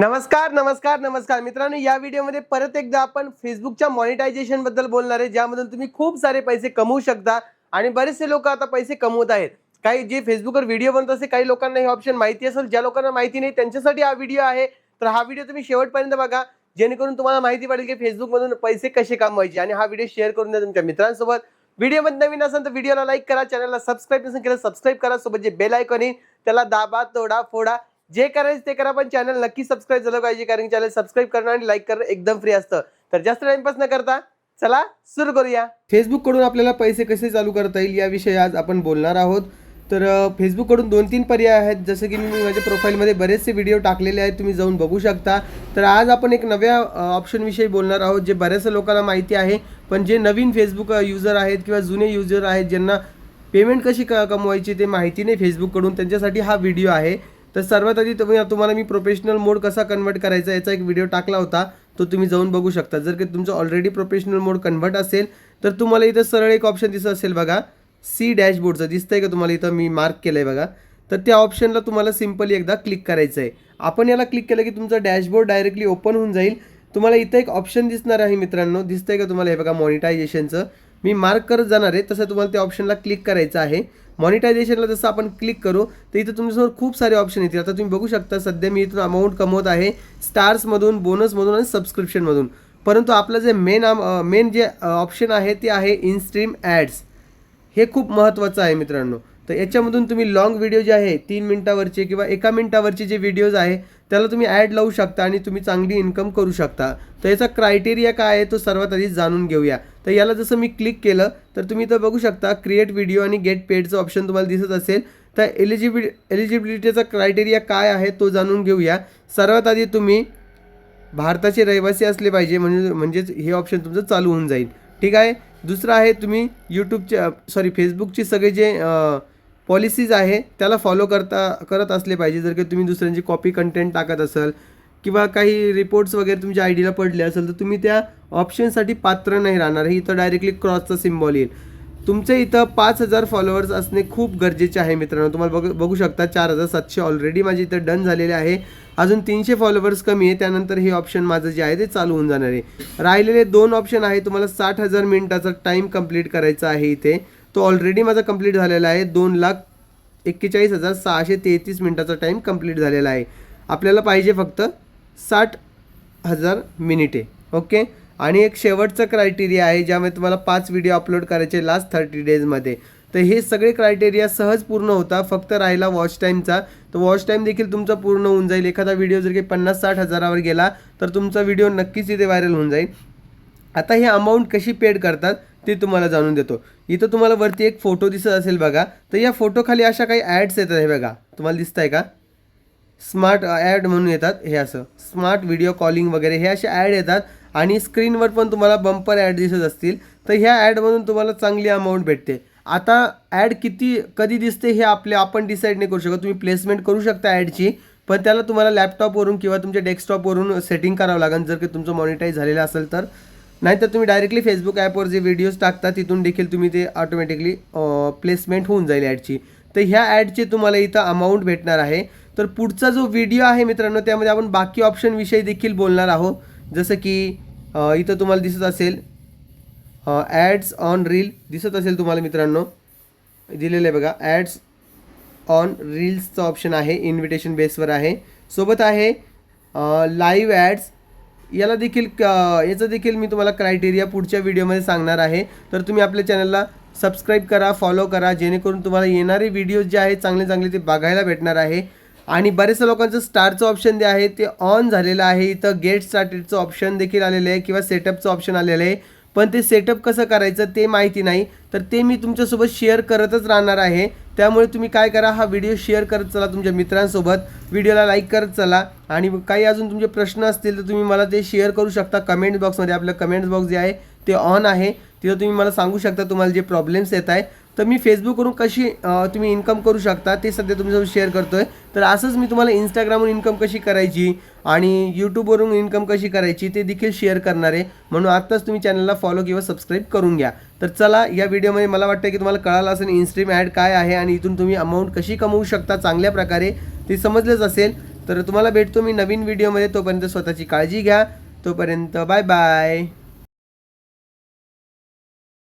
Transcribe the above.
नमस्कार नमस्कार नमस्कार. मित्रांनो या व्हिडिओमध्ये परत एकदा आपण फेसबुकच्या मॉनिटायझेशनबद्दल बोलणार आहे ज्यामधून तुम्ही खूप सारे पैसे कमवू शकता आणि बरेचसे लोक आता पैसे कमवत आहेत. काही जे फेसबुकवर व्हिडिओ बनत असे काही लोकांना हे ऑप्शन माहिती असेल ज्या लोकांना माहिती नाही त्यांच्यासाठी हा व्हिडिओ आहे. तर हा व्हिडिओ तुम्ही शेवटपर्यंत बघा जेणेकरून तुम्हाला माहिती पडेल की फेसबुकमधून पैसे कसे कमवायचे आणि हा व्हिडिओ शेअर करून द्या तुमच्या मित्रांसोबत. व्हिडिओमध्ये नवीन असेल तर व्हिडिओला लाईक करा चॅनलला सबस्क्राईब नसेल केलं सबस्क्राईब करा सोबत जे बेल आयकॉन येईल त्याला दाबा तोडा फोडा. जे करायचं ते करा पण चॅनल नक्की सबस्क्राईब झालं पाहिजे कारण चॅनल सबस्क्राईब करणं आणि लाईक करणं एकदम फ्री असतं. तर जास्त टाइमपास न करता चला सुरू करूया. फेसबुककडून आपल्याला पैसे कसे चालू करता येईल याविषयी आज आपण बोलणार आहोत. तर फेसबुककडून दोन तीन पर्याय आहेत. जसं की मी माझ्या प्रोफाईलमध्ये बरेचसे व्हिडिओ टाकलेले आहेत तुम्ही जाऊन बघू शकता. तर आज आपण एक नव्या ऑप्शनविषयी बोलणार आहोत जे बऱ्याचशा लोकांना माहिती आहे. पण जे नवीन फेसबुक युजर आहेत किंवा जुने युजर आहेत ज्यांना पेमेंट कशी क कमवायची ते माहिती नाही फेसबुककडून त्यांच्यासाठी हा व्हिडिओ आहे. तर सर्वात आधी तुम्ही तुम्हाला मी प्रोफेशनल मोड कसा कन्वर्ट करायचा याचा एक व्हिडिओ टाकला होता. तो तुम्ही जाऊन बघू शकता. जर की तुमचं ऑलरेडी प्रोफेशनल मोड कन्वर्ट असेल तर तुम्हाला इथं सरळ एक ऑप्शन दिसत असेल बघा. सी डॅशबोर्डचं दिसतं आहे का तुम्हाला इथं? मी मार्क केलं आहे बघा. तर त्या ऑप्शनला तुम्हाला सिम्पली एकदा क्लिक करायचं आहे आपण याला क्लिक केलं की तुमचं डॅशबोर्ड डायरेक्टली ओपन होऊन जाईल. तुम्हाला इथं एक ऑप्शन दिसणार आहे मित्रांनो. दिसतंय का तुम्हाला? हे बघा मॉनिटायझेशनचं मी मार्क करत जाणार आहे तसं तुम्हाला त्या ऑप्शनला क्लिक करायचं आहे. मॉनिटायझेशनला जसं आपण क्लिक करू तर इथं तुमच्यासमोर खूप सारे ऑप्शन येतील. आता तुम्ही बघू शकता सध्या मी इथून अमाऊंट कमवत आहे स्टार्समधून बोनसमधून आणि सबस्क्रिप्शनमधून परंतु आपलं जे मेन मेन जे ऑप्शन आहे ते आहे इनस्ट्रीम ॲड्स हे खूप महत्त्वाचं आहे मित्रांनो. तर याच्यामधून तुम्ही लॉंग व्हिडिओ जे आहे तीन मिनटावरचे किंवा एका मिनटावरचे जे व्हिडिओज आहे त्याला तुम्ही ॲड लावू शकता आणि तुम्ही चांगली इन्कम करू शकता. तर याचा क्रायटेरिया काय आहे तो सर्वात आधी जाणून घेऊया. तर याला जसं मी क्लिक केलं तर तुम्ही इथं बघू शकता क्रिएट व्हिडिओ आणि गेट पेडचं ऑप्शन तुम्हाला दिसत असेल. तर एलिजिबिलि एलिजिबिलिटीचा क्रायटेरिया काय आहे तो जाणून घेऊया. सर्वात आधी तुम्ही भारताचे रहिवासी असले पाहिजे म्हणजे म्हणजेच हे ऑप्शन तुमचं चालू होऊन जाईल. ठीक आहे? दुसरं आहे तुम्ही यूट्यूबचे सॉरी फेसबुकचे सगळे जे पॉलिसीज आहे त्याला फॉलो करता करत असले पाहिजे. जर की तुम्ही दुसऱ्यांची कॉपी कंटेंट टाकत असाल किंवा काही रिपोर्ट्स वगैरे तुमच्या आय डीला पडले असेल तर तुम्ही त्या ऑप्शनसाठी पात्र नाही राहणार. हे इथं डायरेक्टली क्रॉसचा सिम्बॉल येईल. तुमचे इथं पाच हजार फॉलोअर्स असणे खूप गरजेचे आहे मित्रांनो. तुम्हाला बघ बघू शकता चार हजार सातशे ऑलरेडी माझे इथं डन झालेले आहे. अजून तीनशे फॉलोअर्स कमी आहे त्यानंतर हे ऑप्शन माझं जे आहे ते चालू होऊन जाणार आहे. राहिलेले दोन ऑप्शन आहे तुम्हाला साठ हजार मिनिटाचा टाईम कंप्लीट करायचा आहे इथे. तो ऑलरेडी माझा कंप्लीट झालेला आहे. दोन लाख एक्केचाळीस हजार सहाशे तेहतीस मिनटाचा टाईम कंप्लीट झालेला आहे. आपल्याला पाहिजे फक्त साठ हजार मिनिटे ओके आणि एक शेवटचं क्रायटेरिया आहे ज्यामध्ये तुम्हाला पाच व्हिडिओ अपलोड करायचे लास्ट थर्टी डेजमध्ये तर हे सगळे क्रायटेरिया सहज पूर्ण होता फक्त राहिला वॉच टाईमचा तर वॉच टाईम देखील तुमचा पूर्ण होऊन जाईल. एखादा व्हिडिओ जर काही पन्नास साठ हजारावर गेला तर तुमचा व्हिडिओ नक्कीच इथे व्हायरल होऊन जाईल. आता हे अमाऊंट कशी पेड करतात? ते तुम्हाला जाणून देतो. इथं तुम्हाला वरती एक फोटो दिसत असेल बघा. तर या फोटोखाली अशा काही ॲड्स येतात हे बघा. तुम्हाला दिसत आहे का स्मार्ट ॲड म्हणून येतात. हे असं. स्मार्ट व्हिडिओ कॉलिंग वगैरे हे असे ॲड येतात. आणि स्क्रीनवर पण तुम्हाला बंपर ॲड दिसत असतील. तर ह्या ॲडमधून तुम्हाला चांगली अमाऊंट भेटते. आता ॲड किती कधी दिसते हे आपले आपण डिसाईड नाही करू शकत. तुम्ही प्लेसमेंट करू शकता ॲडची पण त्याला तुम्हाला लॅपटॉपवरून किंवा तुमच्या डेस्कटॉपवरून सेटिंग करावं लागेल. जर की तुमचं मॉनिटाईज झालेलं असेल तर. नाहीतर तुम्ही डायरेक्टली फेसबुक ॲपवर जे व्हिडिओज टाकता तिथून देखील तुम्ही ते ऑटोमॅटिकली प्लेसमेंट होऊन जाईल ॲडची तर ह्या ॲडचे तुम्हाला इथं अमाऊंट भेटणार आहे. तर पुढचा जो व्हिडिओ आहे मित्रांनो त्यामध्ये आपण बाकी ऑप्शनविषयी देखील बोलणार आहोत. जसं की इथं तुम्हाला दिसत असेल ॲड्स ऑन रील दिसत असेल तुम्हाला मित्रांनो. दिलेलं आहे बघा ॲड्स ऑन रील्सचं ऑप्शन आहे इन्व्हिटेशन बेसवर आहे. सोबत आहे लाईव्ह ॲड्स याला देखील क याचं देखील मी तुम्हाला क्रायटेरिया पुढच्या व्हिडिओमध्ये सांगणार आहे. तर तुम्ही आपल्या चॅनलला सबस्क्राईब करा फॉलो करा जेणेकरून तुम्हाला येणारे व्हिडिओज जे आहेत चांगले चांगले ते बघायला भेटणार आहे. आणि बरेचशा लोकांचं स्टारचं ऑप्शन जे आहे ते ऑन झालेलं आहे. इथं गेट स्टार्टेडचं ऑप्शन देखील आलेलं आहे किंवा सेटअपचं ऑप्शन आलेलं आहे. पण ते सेटअप कसं करायचं ते माहिती नाही. तर ते मी तुमच्यासोबत शेअर करतच राहणार आहे. त्यामुळे तुम्ही काय करा हा व्हिडिओ शेअर करत चला तुमच्या मित्रांसोबत. व्हिडिओला लाईक करत चला. आणि काही अजून तुमचे प्रश्न असतील तर तुम्ही मला ते शेअर करू शकता. कमेंट बॉक्समध्ये आपलं कमेंट बॉक्स जे आहे ते ऑन आहे. तिथं तुम्ही मला सांगू शकता तुम्हाला जे प्रॉब्लेम्स येत आहे. तर मी फेसबुकवरून कशी तुम्ही इन्कम करू शकता ते सध्या तुमच्यासोबत शेअर करतो आहे तर असंच मी तुम्हाला इंस्टाग्रामवरून इन्कम कशी करायची आणि यूट्यूबवरून इन्कम कशी करायची ते देखील शेअर करणार आहे. म्हणून आत्ताच तुम्ही चॅनलला फॉलो किंवा सबस्क्राईब करून घ्या. तर चला या व्हिडिओमध्ये मला वाटतं की तुम्हाला कळालं असेल इन्स्ट्रीम ॲड काय आहे आणि इथून तुम्ही अमाऊंट कशी कमवू शकता चांगल्या प्रकारे ते समजलंच असेल. तर तुम्हाला भेटतो मी नवीन व्हिडिओमध्ये तोपर्यंत स्वतःची काळजी घ्या. तोपर्यंत बाय बाय